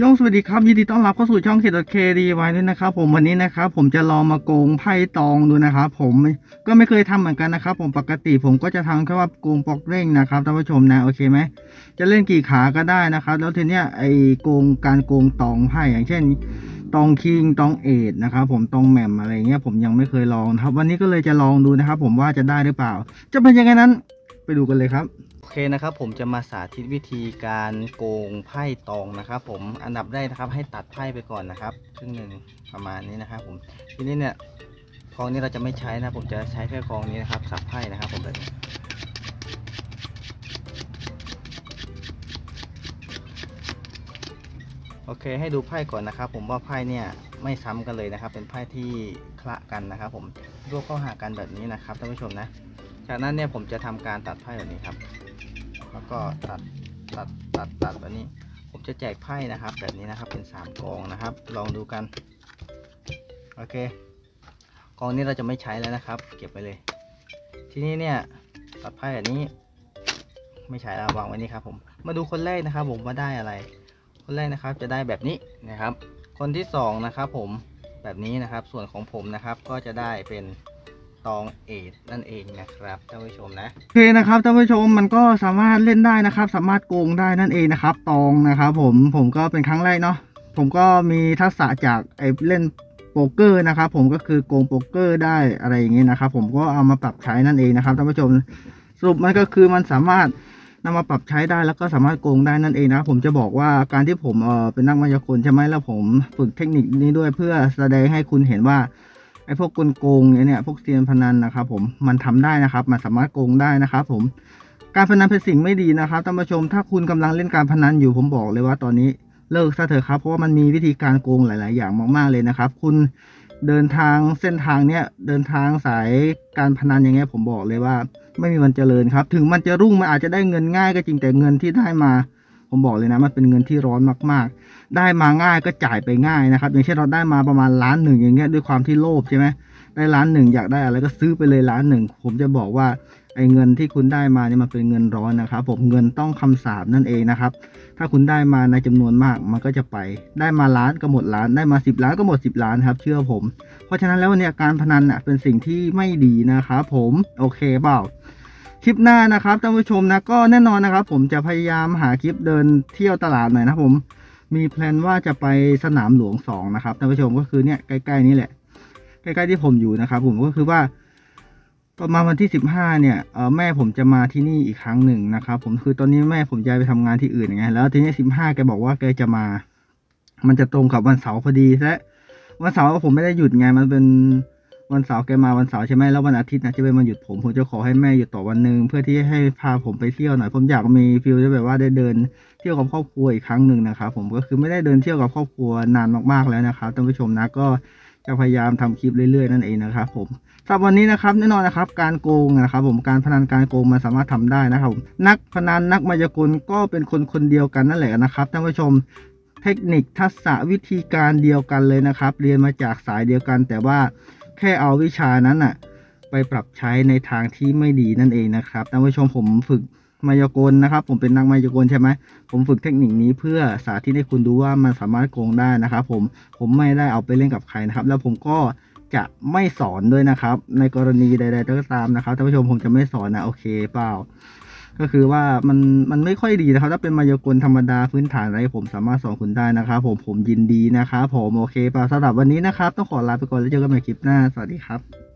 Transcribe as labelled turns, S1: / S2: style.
S1: โยงสวัสดีครับยินดีต้อนรับเข้าสู่ช่องเขตเคดีไว้ด้วยนะครับผมวันนี้นะครับผมจะลองมาโกงไพ่ตองดูนะครับผมก็ไม่เคยทำเหมือนกันนะครับ ผมปกติผมก็จะทำแค่ว่าโกงปอกเร่งนะครับท่านผู้ชมนะโอเคไหมจะเล่นกี่ขาก็ได้นะครับ แล้วทีเนี้ยไอโกงการโกงตองไพ่อย่างเช่นตองคิงตองเอดนะครับผมตองแหม่มอะไรเงี้ยผมยังไม่เคยลองครับ วันนี้ก็เลยจะลองดูนะครับ ผมว่าจะได้หรือเปล่า จะเป็นยังไงนั้น ไปดูกันเลยครับ โอเคนะครับ ผมจะมาสาธิตวิธีการโกงไพ่ตองนะครับ ผมอันดับแรกนะครับ ให้ตัดไพ่ไปก่อนนะครับครึ่งหนึ่งประมาณนี้นะครับ ผมทีนี้เนี่ยกองนี้เราจะไม่ใช้นะ ผมจะใช้แค่กองนี้นะครับ สับไพ่นะครับ ผมแบบโอเค ให้ดูไพ่ก่อนนะครับ ผมว่าไพ่เนี่ยไม่ซ้ำกันเลยนะครับ เป็นไพ่ที่คละกันนะครับ ผมรวบเข้าหากันแบบนี้นะครับท่านผู้ชมนะ จากนั้นเนี่ยผมจะทำการตัดไพ่แบบนี้ครับ แล้วก็ตัดตัดตัดตัดแบบนี้ ผมจะแจกไพ่นะครับ แบบนี้นะครับเป็นสามกองนะครับ ลองดูกันโอเคกองนี้เราจะไม่ใช้แล้วนะครับ เก็บไปเลย ทีนี้เนี่ยตัดไพ่แบบนี้ ไม่ใช้แล้ววางไว้นี่ครับผมมาดูคนแรกนะครับ ผมว่าได้อะไร คนแรกนะครับจะได้แบบนี้นะครับ คนที่สองนะครับผมแบบนี้นะครับ ส่วนของผมนะครับก็จะได้เป็น ตองเอทนั่นเองนะครับท่านผู้ชมนะโอเคนะครับท่านผู้ชมมันก็สามารถเล่นได้นะครับ สามารถโกงได้นั่นเองนะครับ ตองนะครับ ผมผมก็เป็นครั้งแรกเนาะผมก็มีทักษะจากไอ้เล่นโป๊กเกอร์นะครับ ผมก็คือโกงโป๊กเกอร์ได้อะไรอย่างงี้นะครับ ผมก็เอามาปรับใช้นั่นเองนะครับท่านผู้ชมสรุปมันก็คือมันสามารถนำมาปรับใช้ได้แล้วก็สามารถโกงได้นั่นเองนะผมจะบอกว่าการที่ผมเออเป็นนักมายากลใช่ไหมแล้วผมฝึกเทคนิคนี้ด้วยเพื่อแสดงให้คุณเห็นว่า ไอ้พวกกลโกงเนี่ยเนี่ยพวกเซียนพนันนะครับ ผมมันทำได้นะครับ มันสามารถโกงได้นะครับ ผม การพนันเป็นสิ่งไม่ดีนะครับท่านผู้ชม ถ้าคุณกำลังเล่นการพนันอยู่ผมบอกเลยว่าตอนนี้เลิกซะเถอะครับเพราะว่ามันมีวิธีการโกงหลาย ๆ อย่างมาก ๆ เลยนะครับ คุณเดินทางเส้นทางเนี้ยเดินทางสายการพนันอย่างเงี้ยผมบอกเลยว่า ไม่มีวันเจริญครับ ถึงมันจะรุ่งมันอาจจะได้เงินง่ายก็จริงแต่เงินที่ได้มา ผมบอกเลยนะมันเป็นเงินที่ร้อนมากๆ ได้มาง่ายก็จ่ายไปง่ายนะครับ อย่างเช่นเราได้มาประมาณล้านหนึ่งอย่างเงี้ยด้วยความที่โลภใช่ไหมได้ล้านหนึ่งอยากได้อะไรก็ซื้อไปเลยล้านหนึ่งผมจะบอกว่าไอ้เงินที่คุณได้มาเนี่ยมันเป็นเงินร้อนนะครับผมเงินต้องคำสาบนั่นเองนะครับ ถ้าคุณได้มาในจำนวนมากมันก็จะไป ได้มาล้านก็หมดล้าน ได้มาสิบล้านก็หมดสิบล้านครับ เชื่อผม เพราะฉะนั้นแล้วเนี่ยการพนันอะเป็นสิ่งที่ไม่ดีนะครับผมโอเคเปล่า ลิปหน้านะครับท่านผู้ชมนะก็แน่นอนนะครับ ผมจะพยายามหาคลิปเดินเที่ยวตลาดหน่อยนะผมมีแพลนว่าจะไปสนามหลวงสองนะครับท่านผู้ชมก็คือเนี่ยใกล้ๆนี้แหละ ใกล้ๆที่ผมอยู่นะครับ ผมก็คือว่า ประมาณวันที่สิบห้าเนี่ยเออแม่ผมจะมาที่นี่อีกครั้งหนึ่งนะครับ ผมคือตอนนี้แม่ผมย้ายไปทำงานที่อื่นไงแล้วทีนี้สิบห้าแกบอกว่าแกจะมา มันจะตรงกับวันเสาร์พอดีและวันเสาร์ผมไม่ได้หยุดไงมันเป็น วันเสาร์แกมาวันเสาร์ใช่ไหมแล้ววันอาทิตย์นะจะเป็นวันหยุดผมผมจะขอให้แม่หยุดต่อวันหนึ่งเพื่อที่ให้พาผมไปเที่ยวหน่อยผมอยากมีฟิลที่แบบว่าได้เดินเที่ยวกับครอบครัวอีกครั้งหนึ่งนะครับผมก็คือไม่ได้เดินเที่ยวกับครอบครัวนานมากๆแล้วนะครับท่านผู้ชมนะก็จะพยายามทำคลิปเรื่อยๆนั่นเองนะครับผมสำหรับวันนี้นะครับแน่นอนนะครับการโกงนะครับผมการพนันการโกงมันสามารถทำได้นะครับนักพนันนักมายากลก็เป็นคนคนเดียวกันนั่นแหละนะครับท่านผู้ชมเทคนิคทักษะวิธีการเดียวกันเลยนะครับ เรียนมาจากสายเดียวกันแต่ว่า แค่เอาวิชานั้นอะไปปรับใช้ในทางที่ไม่ดีนั่นเองนะครับท่านผู้ชมผมฝึกมายากลนะครับ ผมเป็นนักมายากลใช่ไหมผมฝึกเทคนิคนี้เพื่อสาธิตให้คุณดูว่ามันสามารถโกงได้นะครับ ผมผมไม่ได้เอาไปเล่นกับใครนะครับ แล้วผมก็จะไม่สอนด้วยนะครับ ในกรณีใดๆก็ตามนะครับท่านผู้ชมผมจะไม่สอนนะโอเคเปล่า ก็คือว่ามันมันไม่ค่อยดีนะครับ ถ้าเป็นมายากลธรรมดาพื้นฐานอะไรผมสามารถสอนคุณได้นะครับผมผมยินดีนะครับผมโอเคป่ะสำหรับวันนี้นะครับ ต้องขอลาไปก่อนแล้วเจอกันใหม่คลิปหน้า สวัสดีครับ